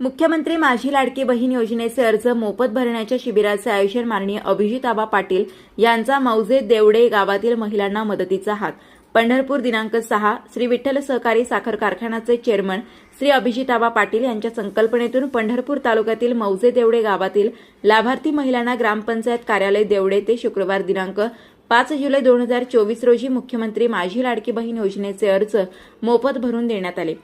मुख्यमंत्री माझी लाडकी बहीण योजनेचे अर्ज मोफत भरण्याच्या शिबिराचे आयोजन माननीय अभिजिताबा पाटील यांचा मौजे देवडे गावातील महिलांना मदतीचा हात. पंढरपूर दिनांक सहा श्री विठ्ठल सहकारी साखर कारखान्याचे चेअरमन श्री अभिजिताबा पाटील यांच्या संकल्पनेतून पंढरपूर तालुक्यातील मौजे देवडे गावातील लाभार्थी महिलांना ग्रामपंचायत कार्यालय देवडे ते शुक्रवार दिनांक पाच जुलै दोन हजार चोवीस रोजी मुख्यमंत्री माझी लाडकी बहीण योजनेचे अर्ज मोफत भरून देण्यात आले.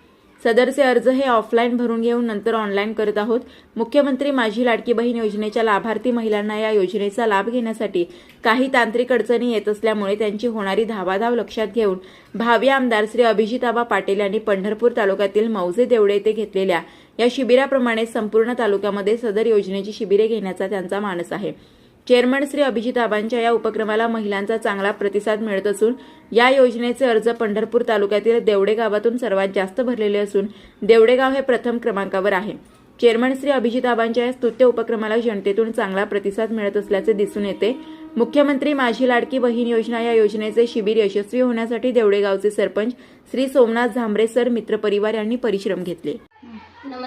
सदरचे अर्ज हे ऑफलाईन भरून घेऊन नंतर ऑनलाईन करत आहोत. मुख्यमंत्री माझी लाडकी बहीण योजनेच्या लाभार्थी महिलांना या योजनेचा लाभ घेण्यासाठी काही तांत्रिक अडचणी येत असल्यामुळे त्यांची होणारी धावाधाव लक्षात घेऊन भावी आमदार श्री अभिजिताबा पाटील यांनी पंढरपूर तालुक्यातील मौजे देवडे येथे घेतलेल्या या शिबिराप्रमाणे संपूर्ण तालुक्यामध्ये सदर योजनेची शिबिरे घेण्याचा त्यांचा मानस आहे. चेअरमन श्री अभिजित आबांच्या या उपक्रमाला महिलांचा चांगला प्रतिसाद मिळत असून या योजनेचे अर्ज पंढरपूर तालुक्यातील देवडे गावातून सर्वात जास्त भरलेले असून देवडे गाव हे प्रथम क्रमांकावर आहे. चेअरमन श्री अभिजित आबांच्या या स्तुत्य उपक्रमाला जनतेतून चांगला प्रतिसाद मिळत असल्याचे दिसून येते. मुख्यमंत्री माझी लाडकी बहीण योजना या योजनेचे शिबिर यशस्वी होण्यासाठी देवडेगावचे सरपंच श्री सोमनाथ झांबरे सर मित्रपरिवार यांनी परिश्रम घेतले.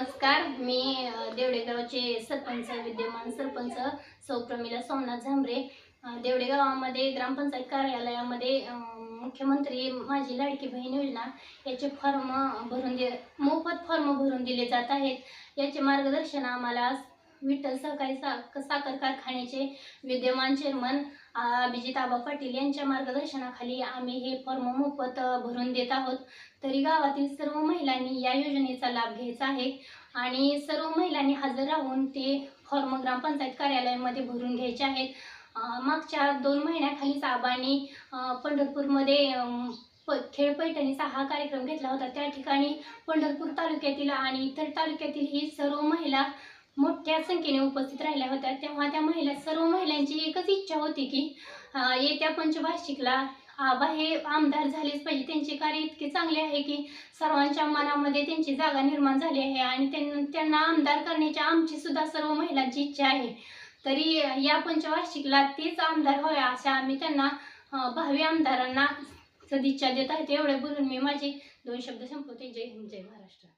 नमस्कार. मी देवडेगावचे सरपंच विद्यमान सरपंच सौ प्रमिला सोमनाथ झांबरे. देवडेगावामध्ये ग्रामपंचायत कार्यालयामध्ये मुख्यमंत्री माझी लाडकी बहीण योजना याचे फॉर्म भरून दे मोफत फॉर्म भरून दिले जात आहेत. याचे मार्गदर्शन आम्हाला विठ्ठल सहकारी सा साखर कारखान्याचे विद्यमान चेअरमन अभिजिताबा अभिजित पाटील यांच्या मार्गदर्शनाखाली आम्ही हे फॉर्म मोफत भरून देत आहोत. तरी गावातील सर्व महिलांनी या योजनेचा लाभ घ्यायचा आहे आणि सर्व महिलांनी हजर राहून ते फॉर्म ग्रामपंचायत कार्यालयामध्ये भरून घ्यायचे आहेत. मागच्या दोन महिन्याखालीच आबांनी पंढरपूरमध्ये प खेळ पैठणीचा हा कार्यक्रम घेतला होता. त्या ठिकाणी पंढरपूर तालुक्यातील आणि इतर तालुक्यातील ही सर्व महिला मोठ्या संख्येने उपस्थित राहिल्या होत्या. तेव्हा त्या महिला सर्व महिलांची एकच इच्छा होती की येत्या पंचवार्षिकला आबा हे आमदार झालेच पाहिजे. त्यांचे कार्य इतके चांगले आहे की सर्वांच्या मनामध्ये त्यांची जागा निर्माण झाली आहे आणि त्यांना त्यांना आमदार करण्याची आमची सुद्धा सर्व महिलांची इच्छा आहे. तरी या पंचवार्षिकला तेच आमदार व्हावे अशा आम्ही त्यांना भावी आमदारांना सदिच्छा देत आहेत एवढे बोलून मी माझे दोन शब्द संपवते. जय हिंद जय महाराष्ट्र.